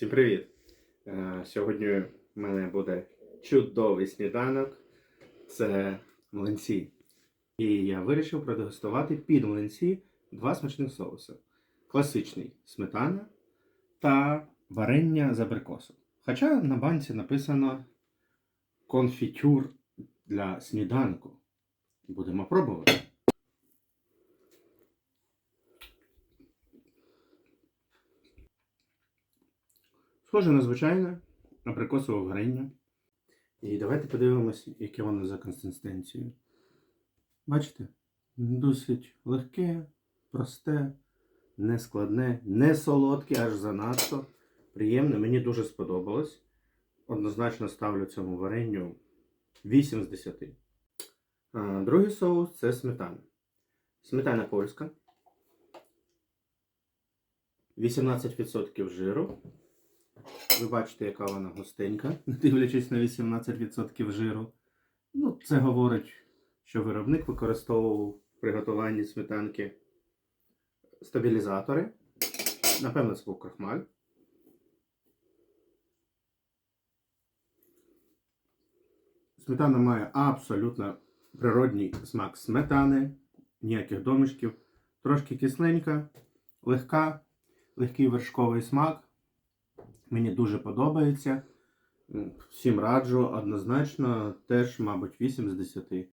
Всім привіт! Е, Сьогодні в мене буде чудовий сніданок. Це млинці. І я вирішив продегустувати під млинці два смачних соуси: класичний сметана та варення з абрикосом. Хоча на банці написано конфітюр для сніданку. Будемо пробувати. Схоже на звичайне абрикосове варення. І давайте подивимось, яке воно за консистенцією. Бачите? Досить легке, просте, не складне, не солодке, аж занадто. Приємне, мені дуже сподобалось. Однозначно ставлю цьому варенню 8 з 10. А, Другий соус це сметана. Сметана польська. 18% жиру. Ви бачите, яка вона густенька, дивлячись на 18% жиру. Ну, це говорить, що виробник використовував в приготуванні сметанки стабілізатори. Напевно, це був крахмаль. Сметана має абсолютно природній смак сметани, ніяких домішків, трошки кисленька, легка, легкий вершковий смак. Мені дуже подобається. Всім раджу, однозначно, теж, мабуть, 8 з 10.